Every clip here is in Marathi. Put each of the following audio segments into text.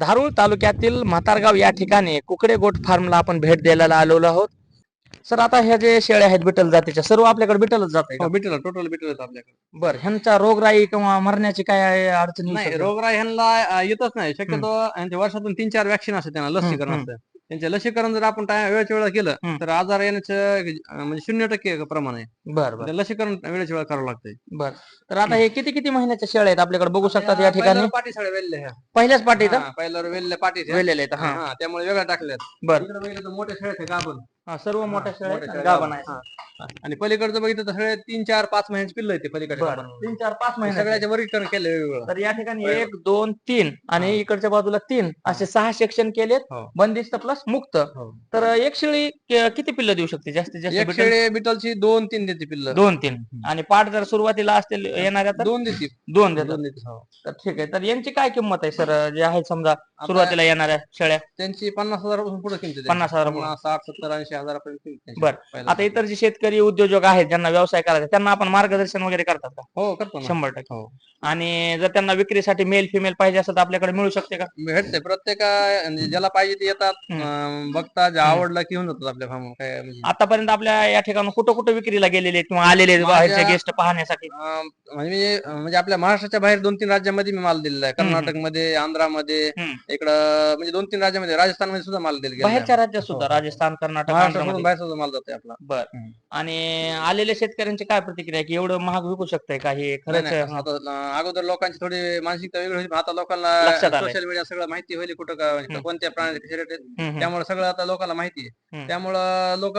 धारूळ तालुक्यातील म्हातारगाव या ठिकाणी कुकडे गोट फार्मला आपण भेट द्यायला आलेलो आहोत. सर आता ह्या जे शेळ्या आहेत बिटल जातीच्या सर्व आपल्याकडे बिटलच जात हो बिटल टोटल बिटल आपल्याकडे. बर ह्यांचा रोगराई किंवा मरण्याची काय अडचण नाही? रोगराई ह्यांना येतच नाही. शक्यतो वर्षातून तीन चार वॅक्सिन असते त्यांना लसीकरण. असतं. त्यांचे लसीकरण जर आपण टाइम वेळच्या वेळा केलं. तर आजार येण्याचं म्हणजे शून्य टक्के प्रमाण आहे. बर बर. ते लसीकरण वेळेच्या वेळा करावं लागतंय. बर. तर आता हे किती किती महिन्याच्या शेळ्या आहेत आपल्याकडे? बघू शकतात या ठिकाणी. पाठी साड्या वेल्ल्या ह्या पहिल्याच पाटीत हा, पहिल्यावर वेल्ल्या पाठी वेलेले आहेत हा. त्यामुळे वेगळ्या टाकल्यात. बर. इकडे बघितलं तर मोठ्या शेळ्या आहेत गाभण हा, सर्व मोठ्या शेळ्या आहेत, शेळ्या गाभण आहेत. आणि पलीकडचं बघितलं तर सगळे तीन चार पाच महिन्याचे पिल्ल येते पलीकडे बर तीन चार पाच महिने सगळ्याचे वर्गीकरण केलं वेगवेगळं. तर या ठिकाणी एक दोन तीन आणि इकडच्या बाजूला तीन असे सहा सेक्शन केलेत. हो. बंदिस्त प्लस मुक्त. हो. तर एक शेळी कि- किती पिल्ल देऊ शकते? जास्तीत जास्त एक? शेळी बिटलची दोन तीन देते पिल्ल. दोन तीन. आणि पाठ जर सुरुवातीला असतील येणाऱ्या तर? दोन देते दोन देतात. दोन देते हो. तर ठीक आहे. तर यांची काय किंमत आहे सर जे आहे समजा सुरुवातीला येणाऱ्या शेळ्या? त्यांची पन्नास हजारापासून पुढे किमती पन्नास हजारापासून. पन्नास साठ सत्तर ऐंशी हजारापर्यंत किंमत त्यांची. बर. आता इतर जे शेतकरी उद्योजक आहेत ज्यांना व्यवसाय करायचा त्यांना आपण मार्गदर्शन वगैरे करतात का हो करतो ना शंभर टक्के हो. आणि जर त्यांना विक्रीसाठी मेल फिमेल पाहिजे असेल तर आपल्याकडे मिळू शकते का भेटते प्रत्येका म्हणजे ज्याला पाहिजे ते येतात. अं, बघतात जे आवडलं की होऊन जातात आपल्या फार्म काय म्हणजे आतापर्यंत आपल्या या ठिकाणी कुठं कुठं विक्रीला गेलेले आहेत किंवा आलेले आहेत माझ्या- बाहेरचे गेस्ट पाहण्यासाठी अं, म्हणजे म्हणजे आपल्या महाराष्ट्राच्या बाहेर दोन तीन राज्यामध्ये मी माल दिलेला आहे हम्म. कर्नाटकमध्ये आंध्रामध्ये हम्म. इकडं म्हणजे दोन तीन राज्यामध्ये राजस्थानमध्ये सुद्धा माल दिला. बाहेरच्या राज्यात सुद्धा. राजस्थान कर्नाटक महाराष्ट्राकडून आंध्रमध्ये. बाहेर सुद्धा माल जातोय आपला बर हम्म. आणि आलेल्या शेतकऱ्यांची काय प्रतिक्रिया की एवढं महाग विकू शकतंय का हे नाही, खरंच नाही, आहे? आता अं, अगोदर लोकांची थोडी मानसिकता वेगळी होती पण आता लोकांना लक्षात आलंय. सोशल मीडिया सगळं माहिती होईल कुठं का हम्म. कोणत्या प्राण्याचे हम्म, हम्म. त्यामुळे सगळं आता लोकांना माहिती आहे. त्यामुळं लोक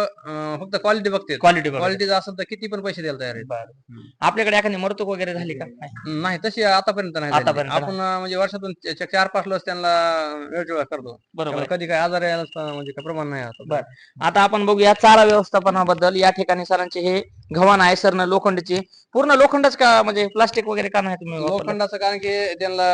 फक्त क्वालिटी बघतात क्वालिटी बघा क्वालिटी असेल तर किती पण पैसे द्यायला तयार आहेत बरं. आपल्याकडे एखादी मरतूक वगैरे झाली का नाही. नाही तशी आतापर्यंत नाही. आतापर्यंत आपण अं, म्हणजे वर्षातून च- च- चार पाच लस त्यांना वेळा करतो बरोबर त्यामुळे. कधी काय आजार यायला म्हणजे काय प्रमाण नाही आता बरं. आता आपण बघूया चारा व्यवस्थापनाबद्दल. या ठिकाणी सरांचे हे गव्हाण आहे सरनं लोखंडचे. पूर्ण लोखंडच का म्हणजे प्लास्टिक वगैरे का नाही तुम्ही वापरलं? लोखंडाचं कारण की त्यांना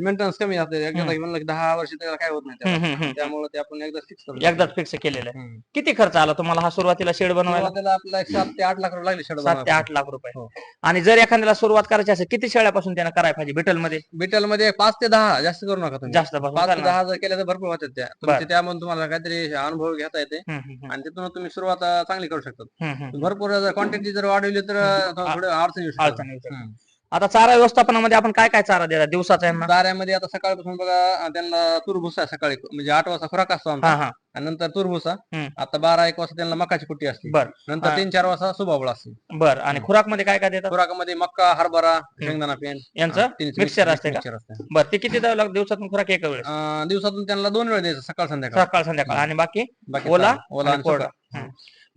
मेंटेनन्स कमी असते एकदा हम्म. म्हणलं की दहा वर्ष त्याला काय होत नाही हम्म, त्याला. हम्म, हम्म. त्यामुळे ते आपण एकदा फिक्स एकदाच फिक्स केलेलं आहे. किती खर्च आला तुम्हाला हा सुरुवातीला शेड बनवायला सुरुवातीला आपल्याला एक सात ते आठ लाख रुपये लागले शेड सात ते आठ लाख रुपये हो. आणि जर एखाद्याला सुरुवात करायची असेल किती शेळ्यापासून त्यांना करायला पाहिजे बिटलमध्ये बिटलमध्ये पाच ते दहा जास्त करू नका तुम्ही जास्त पासून पाच ते चालणार. दहा जर केल्या तर भरपूर होतात त्या. तुमचे त्यामधून तुम्हाला काहीतरी अनुभव घेता येते हम्म, हम्म, हम्म. आणि तिथून तुम्ही सुरुवात अं, चांगली करू शकता हम्म, हम्म. भरपूर जर क्वांटिटी जर वाढवली तर थोडं अडचण येऊ शकतात अडचण येऊ शकते. आता चारा व्यवस्थापनामध्ये आपण काय काय चारा देतात दिवसाचा यांना? दाऱ्यामध्ये आता सकाळपासून बघा अं, त्यांना तूर भुसा आहे सकाळी म्हणजे आठ वाजता खुराक असतो आमचा. हा हा. आणि नंतर तूर भुसा हम्म. आता बारा एक वाजता त्यांना मकाची कुट्टी असते. बर. नंतर. तीन चार वाजता सुबाबळ असते. बर. आणि खुराकमध्ये काय काय देतात? खुराकामध्ये मक्का हरभरा शेंगदाणा पेन. यांचं? मिक्सर असते का? बर. ते किती द्यावं लागतं? दिवसातून खुराक एका वेळेस? अं, दिवसातून त्यांना दोन वेळ द्यायचं सकाळ संध्याकाळ. सकाळ संध्याकाळ. आणि बाकी? बाकी ओला. ओला आणि आणि कोरडा. सुका.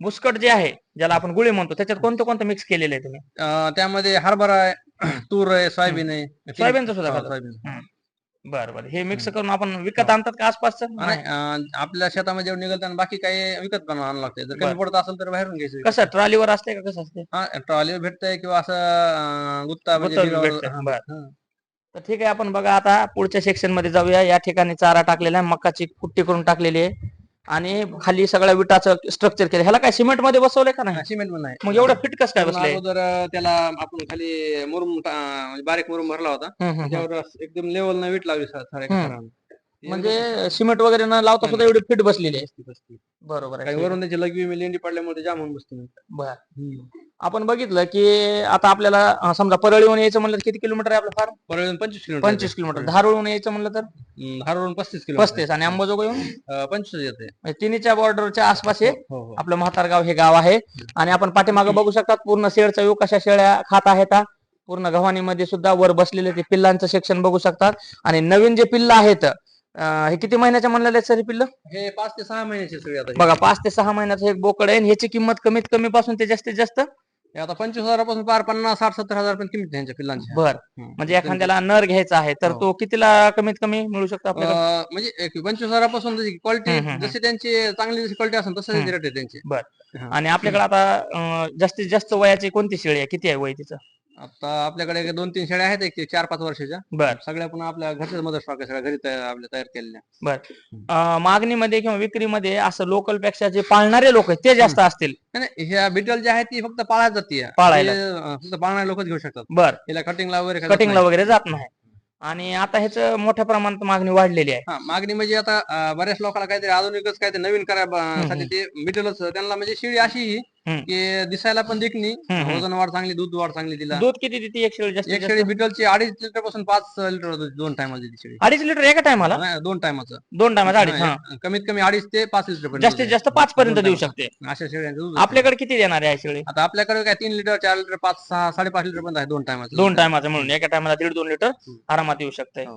बुसकट जे आहे ज्याला आपण गुळी म्हणतो त्याच्यात कोणतं कोणतं मिक्स केलेलं आहे तुम्ही? अं, त्यामध्ये हरभरा आहे तूर आहे सोयाबीन आहे सोयाबीनचं सुद्धा हो? सोयाबीन. बर बर. हे मिक्स करून आपण विकत आणतात का आसपासचं? नाही अं, आपल्या शेतामध्ये जेवढं निघाल बाकी काही विकत पण आणावं लागते जर बरं. कमी पडत असेल तर बाहेरून घ्यायचं कसं ट्रॉलीवर असते का कसं असते हा ट्रॉलीवर भेटतंय किंवा असं अं, गुत्ता म्हणजे गुत्ता ढिगावर- भेटतंय, हा, बरं. हा. तर ठीक आहे आपण बघा आता पुढच्या सेक्शनमध्ये जाऊया. या ठिकाणी चारा टाकलेला आहे. मकाची कुट्टी करून टाकलेली आहे. आणि खाली सगळ्या विटाचं स्ट्रक्चर केलं ह्याला काय सिमेंटमध्ये बसवलंय का नाही सिमेंट नाही मग एवढं फिट कसं काय पण बसलंय अगोदर त्याला आपण खाली मुरुम टा- म्हणजे बारीक मुरुम भरला होता हम्म, हम्म. त्यावर एकदम लेवल न वीट लावली हम्म. थरांना. म्हणजे सिमेंट वगैरे न लावता सुद्धा एवढी फिट बसलेली आहे बसती- बसती. बरोबर आहे काही ठीक आहे. वरून त्याची लघवी लेंडी पडल्यामुळे ते जाम होऊन बसते बर आपण बघितलं की आता आपल्याला समजा परळीहून यायचं म्हणलं तर किती किलोमीटर आहे आपलं फार? परळून पंचवीस किलोमीटर पंचवीस किलोमीटर. धारूळहून यायचं म्हणलं तर? हम्म, धारूरहून पस्तीस किलोमीटर. पस्तीस. आणि अंबाजोगाईहून? पंचवीस येते. म्हणजे तिन्हीच्या बॉर्डरच्या आसपास हे हो हो आपलं म्हातारगाव हे गाव आहे. आणि आपण पाठीमागे बघू शकतात पूर्ण शेडचा व्यू कशा शेळ्या खात आहेत हा. पूर्ण गव्हाणीमध्ये सुद्धा वर बसलेले ते पिल्लांचं सेक्शन बघू शकतात. आणि नवीन जे पिल्ल आहेत अं, हे किती महिन्याच्या म्हणलेले आहेत सर हे पिल्ल? हे पाच ते सहा महिन्याचे सगळे आता. हे. बघा पाच ते सहा महिन्याचं एक बोकड आहे आणि ह्याची किंमत कमीत कमी पासून ते जास्तीत जास्त हे आता पंचवीस हजारापासून पार पन्नास साठ सत्तर हजार पर्यंत किंमत त्यांच्या पिल्लांची. भर म्हणजे एखाद्याला नर घ्यायचा आहे तर तो कितीला कमीत कमी मिळू शकतो आपल्याला अं, म्हणजे एक पंचवीस हजारापासून जशी क्वालिटी हम्म, हम्म, जशी त्यांची चांगली जशी क्वालिटी असेल तसं. रेट आहे त्यांचे. आणि आपल्याकडे आता अं, जास्तीत जास्त वयाची कोणती शेळी आहे? किती आहे वय तिचं? आता आपल्याकडे एक दोन तीन शेळ्या आहेत एक ते चार पाच वर्षाच्या. बर. सगळ्या पण आपल्या घरच्याच मदर स्टॉक आहे सगळ्या घरी तयार आपल्या तयार केलेल्या. अं, मागणीमध्ये किंवा विक्रीमध्ये असं लोकलपेक्षा जे पाळणारे लोक आहेत ते जास्त असतील. नाही, नाही ह्या बिटल ज्या आहेत ती फक्त पाळायला जाते पाळायला. फक्त पाळणारे लोकच घेऊ शकतात. बर. तिला कटिंगला वगैरे कटिंगला वगैरे जात नाही. आणि आता ह्याच मोठ्या प्रमाणात मागणी वाढलेली आहे. हा मागणी म्हणजे आता अं, बऱ्याच लोकांना काहीतरी आधुनिकच काहीतरी नवीन करायसाठी ते मिटलच त्यांना म्हणजे शेळी अशी ही. की दिसायला पण देखणी. वजन वाढ चांगली दूध वाढ चांगली तिला. दूध किती देते? एक शेळी एक जास्त? शेळी बिटलची अडीच लिटरपासून पाच लिटर दूध दोन टायमाला देते शेळी अडीच लिटर एका टायमाला नाही, दोन टायमाचं दोन टायमात अडीच हा. कमीत कमी अडीच ते पाच लिटर पर्यंत जास्तीत दूध जास्त पाच पर्यंत देऊ टायमाचं. शकते. आहे. अशा शेळ्यांचं दूध. आपल्याकडे किती देणार आहे शेळी आता आपल्याकडे काय तीन लिटर चार लिटर पाच सहा साडेपाच लिटर पर्यंत आहे दोन टायमाचं दोन टायमाचं म्हणून. एका टायमाला दीड दोन लिटर. आरामात येऊ शकते हो.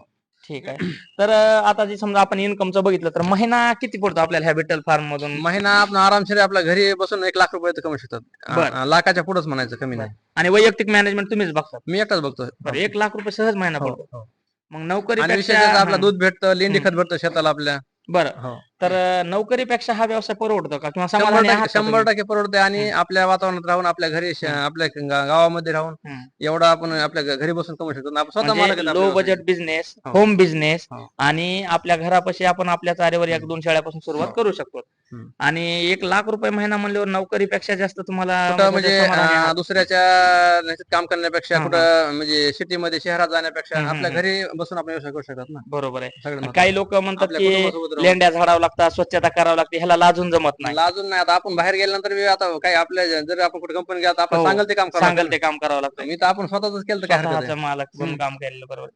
ठीक आहे. तर अं, आता जे समजा आपण इन्कमचं बघितलं तर महिना किती पडतो आपल्याला ह्या बिटल फार्म मधून? महिना आपण आरामशीर आपल्या घरी बसून एक लाख रुपये तर कमवू शकतात. बरं. अं, लाखाच्या पुढेच म्हणायचं कमी नाही. आणि वैयक्तिक मॅनेजमेंट तुम्हीच बघतात मी एकटाच बघतो. बरं, एक लाख रुपये सहज महिना हो, पडतो. हो. मग नोकरी आणि विशेष आपलं दूध भेटतं लेंडी. खत भेटतं शेताला आपल्या. बरं. हो. तर नोकरीपेक्षा हा व्यवसाय परवडतो का किंवा शंभर समाधानी आहात टक्के का शंभर तुम्ही? टक्के परवडते आणि आपल्या वातावरणात राहून आपल्या घरी श- आपल्या गा- गावामध्ये राहून हम्म. एवढा आपण आपल्या घ- घरी बसून कमवू शकतो आपण स्वतः मालक म्हणजे लो आपल्या बजेट व्यवसायाचे. बिझनेस हो. होम बिझनेस हो. आणि आपल्या घरापाशी आपण आपल्या चारेवर एक दोन शाळेपासून सुरुवात हो. करू शकतो हम्म. आणि एक लाख रुपये महिना म्हणल्यावर नोकरीपेक्षा जास्त तुम्हाला कुठं म्हणजे म्हणजे समाधानी आहात. अं, दुसऱ्याच्या ह्याच्यात काम करण्यापेक्षा हा, कुठं म्हणजे सिटीमध्ये शहरात जाण्यापेक्षा हम्म, आपल्या. घरी बसून आपण व्यवसाय करू शकतात ना बरोबर आहे. काही लोक म्हणतात आपल्या की कुटुंबासोबत राहून. लेंड्या झाडावं लागतात स्वच्छता करावं लागते ह्याला लाजून जमत नाही लाजून नाही आता आपण बाहेर गेल्यानंतर बी आता काही आपल्या जर आपण कुठे कंपनी गेला तर आपण हो. सांगाल ते काम करावं सांगाल ते काम करावं लागतं. मी तर आपण स्वतःच केलं तर काय हरकत आहे? स्वतःचं मालक हम्म. काम केलेलं बरोबर.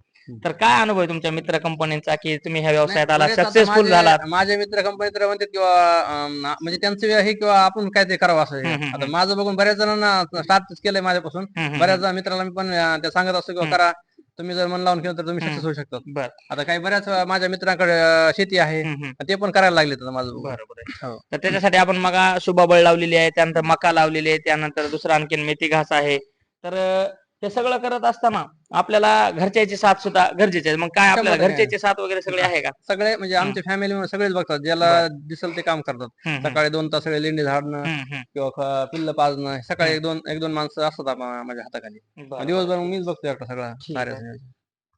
तर काय अनुभव आहे तुमच्या मित्र कंपन्यांचा की तुम्ही ह्या व्यवसायात आला बरेच आता सक्सेसफुल माझे- झालात माझे मित्र कंपनी तर म्हणतात किंवा अं, म्हणजे त्यांचं हे किंवा आपण काय ते करावं असं हम्म, आहे. हम्म, आता माझं बघून बऱ्याच जणांना स्टार्ट केलंय माझ्यापासून हम्म, हम्म, बऱ्याच मित्राला मी पण अं, ते सांगत असतो किंवा. करा तुम्ही जर मन लावून केलं तर तुम्ही. सक्सेस होऊ शकतात बर आता काही बऱ्याच माझ्या मित्रांकडे अं, शेती आहे हम्म. ते पण करायला लागले आता माझं. बरोबर आहे हो. तर त्याच्यासाठी आपण मग शुभाबळ लावलेली आहे त्यानंतर मका लावलेली आहे त्यानंतर दुसरं आणखीन मेथी घास आहे तर अं, हे सगळं करत असताना आपल्याला घरच्याची साथ सुद्धा गरजेची आहे. मग काय आपल्याला शंभर टक्के. घरच्याची साथ वगैरे सगळे आहे का? सगळे म्हणजे आमच्या फॅमिली सगळेच बघतात ज्याला दिसल ते काम करतात. हम्म, हम्म, सकाळी दोन तास सगळे लेंडी झाडणं हम्म, हम्म. किंवा ख- पिल्ल पाजणं सकाळी एक दोन एक दोन माणसं असतात माझ्या हाताखाली. बरं. दिवसभर मीच बघतो एकटा सगळा ठीक.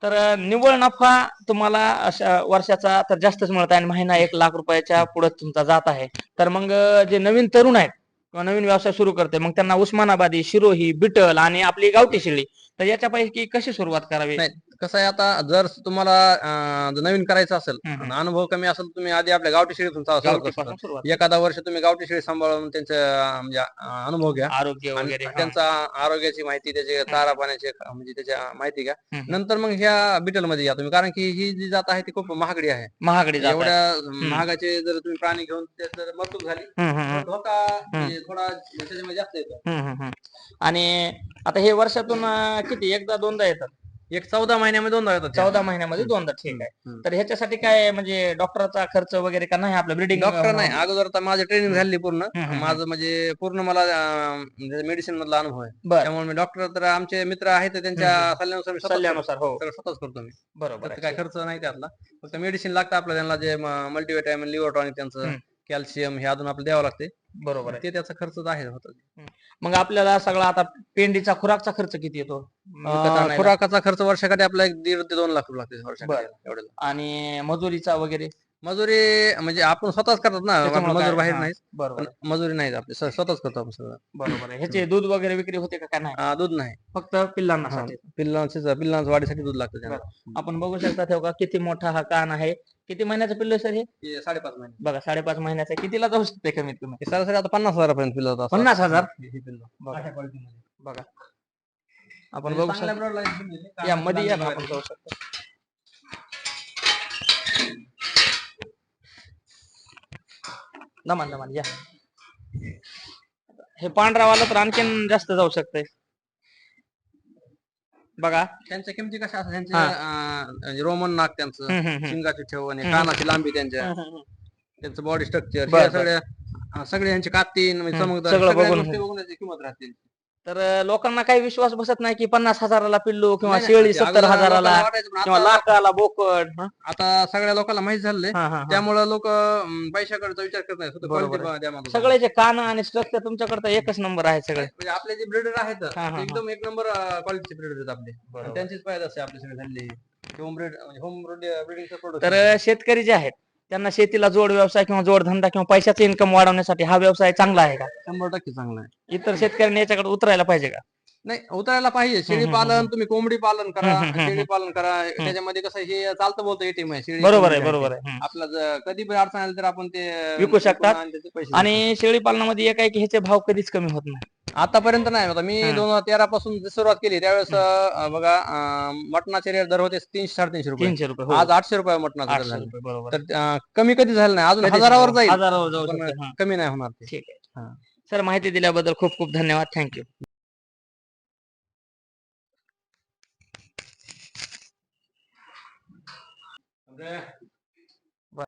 तर अं, निव्वळ नफा तुम्हाला अशा वर्षाचा तर जास्तच मिळत आहे आणि महिना एक लाख रुपयाच्या पुढे तुमचा जात आहे. तर मग अं, जे नवीन तरुण आहेत किंवा नवीन व्यवसाय सुरू करते मग त्यांना उस्मानाबादी शिरोही बिटल आणि आपली गावठी शेळी तर याच्यापैकी कशी सुरुवात करावी? नाही, कसं आहे आता जर तुम्हाला अं, नवीन करायचं असेल हम्म. आणि अनुभव कमी असेल तर तुम्ही आधी आपल्या गावठी शेळी तुमचा गावठीपासून सुरुवात एखादा वर्ष तुम्ही गावठी शेळी सांभाळून त्यांचे अं, म्हणजे अं, अनुभव घ्या. आरोग्य आणि वगैरे हा. त्यांचा आरोग्याची माहिती त्याचे चारा पाण्याची म्हणजे त्याच्या माहिती घ्या. हम्म. नंतर मग ह्या बिटलमध्ये या तुम्ही. कारण की ही जी जात आहे ती खूप महागडी आहे. महागडी जात आहे. एवढ्या महागाचे जर तुम्ही प्राणी घेऊन ते जर मरतूक झाली हम्म, हम्म, तर हम्म, धोका म्हणजे थोडा त्याच्यामध्ये जास्त येतो. हम्म, हम्म, हम्म. आणि आता हे वर्षातून अं, किती? एकदा दोनदा येतात. एक चौदा महिन्यामध्ये दोनदा येतात. चौदा महिन्यामध्ये दोनदा ठीक आहे. तर ह्याच्यासाठी काय म्हणजे डॉक्टरचा खर्च वगैरे का नाही? आपलं ब्रिडिंग डॉक्टर नाही. अगोदर तर माझं ट्रेनिंग झाली पूर्ण. माझं म्हणजे पूर्ण मला मेडिसिन मधला अनुभव आहे. बर. त्यामुळे मी डॉक्टर तर आमचे मित्र आहेत तर त्यांच्या सल्ल्यानुसार मी स्वतःच. सल्ल्यानुसार हो. सगळं स्वतःच करतो मी. बरोबर त्यात आहे काय खर्च नाही त्यातला. फक्त मेडिसिन लागतं आपल्याला त्यांना जे मल्टीव्हिटॅमिन लिव्हर टॉनिक त्यांचं. कॅल्शियम हे अजून आपल्याला द्यावं लागते. बरोबर आहे. ते त्याचा खर्च आहे होतं. मग आपल्याला सगळा आता पेंडीचा खुराकचा खर्च किती येतो? विकत अं, आणायला? खुराकाचा खर्च वर्षाकाठी आपला एक दीड ते दोन लाख रुपये लागते वर्षाकाठी आणि मजुरीचा वगैरे? मजुरी म्हणजे आपण स्वतःच करतात ना त्याच्यामुळं मजूर काय- बाहेर हा. नाही बरोबर. आहे, मजुरी नाही आपली स्वतःच करतो आपण सगळं. बरोबर आहे. ह्याचे दूध वगैरे विक्री होते का काय नाही? दूध नाही. फक्त पिल्लांना. साठी पिल्लांच्या वाढीसाठी दूध लागतं त्यांना. आपण बघू शकता ठेव किती मोठा हा कान आहे. किती महिन्याचं पिल्लू सर हे? साडेपाच महिने. बघा साडेपाच महिन्याचं कितीला जाऊ शकते कमीत कमी? हे सरासरी आता पन्नास हजारापर्यंत पिल्लं होतं असं. पन्नास हजार? हे- हे पिल्लं. बघा. अशा quality मध्ये. बघा आपण म्हणजे बघू चांगल्या शकतो. दिली. या मध्ये या ना चांगल्या आपण जाऊ शकतो. दमान दमान या हे पांढरावाला तर आणखीन जास्त जाऊ शकतंय बघा त्यांच्या किमती कशा असतात त्यांचे हा. म्हणजे रोमन नाक त्यांचं हम्म, हम्म, हम्म. शिंगाची ठेव आणि हम्म. कानाची लांबी त्यांच्या. त्यांचं बॉडी स्ट्रक्चर बर, बर. सगळे यांचे कातीन म्हणजे हम्म. चमकदार सगळं सगळ्या बघून- गोष्टी बघून याची किंमत राहते तर लोकांना काही विश्वास बसत नाही की पन्नास हजाराला पिल्लू किंवा नाही, नाही, शेळी सत्तर अगोदर हजाराला लोकांना वाटायचं, पण किंवा आता- लाखाला बोकड हं? आता सगळ्या लोकांना माहीत झालंय हा, हा, हा. त्यामुळे लोक पैशाकडचा विचार करत नाही बरोबर. सगळ्याचे कान आणि स्ट्रक्चर तुमच्याकडे तर एकच नंबर आहे सगळे म्हणजे आपले जे ब्रिडर आहेत हा, हा, ते एकदम एक नंबर क्वालिटीचे ब्रिडर आहेत आपले. आणि त्यांचीच पाहिजे असते आपले सगळे झाले होम ब्रिड होम ब्रिडिंगचं प्रोडक्ट तर शेतकरी जे आहेत त्यांना शेतीला जोड व्यवसाय किंवा जोड धंदा किंवा पैशाचं इन्कम वाढवण्यासाठी हा व्यवसाय चांगला आहे का? शंभर टक्के चांगला आहे. इतर शेतकऱ्यांनी याच्याकडे उतरायला पाहिजे का? नाही उतरायला पाहिजे. शेळी पालन. तुम्ही कोंबडी पालन करा शेळी. पालन करा. त्याच्यामध्ये कसं हे चालतं बोलतं एटीएम आहे. शेळी बरोबर आहे बरोबर आहे. आपला जर कधी पण अडचण आली तर आपण ते विकू शकतात. आणि त्याचे पैसे आणि शेळी पालनामध्ये एक आहे की ह्याचे भाव कधीच कमी होत नाही. आतापर्यंत नाही. आता मी. दोन हजार तेरा पासून जी सुरुवात केली त्यावेळेस अं, बघा अं, मटणाचे रेट दर होते तीनशे साडेतीनशे रुपये. तीनशे रुपये हो. आज आठशे रुपये मटणाचा दर आठशे झाला. रुपये बरोबर. तर अं, कमी कधी झालं नाही. अजून कधीच हजारावर नाही. जाईल. हजारावर जाऊ पण शकते, हा. कमी नाही होणार ते. ठीक आहे. हा. सर माहिती दिल्याबद्दल खूप खूप धन्यवाद. थँक्यू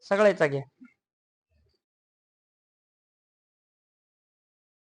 सगळ्याचा घ्या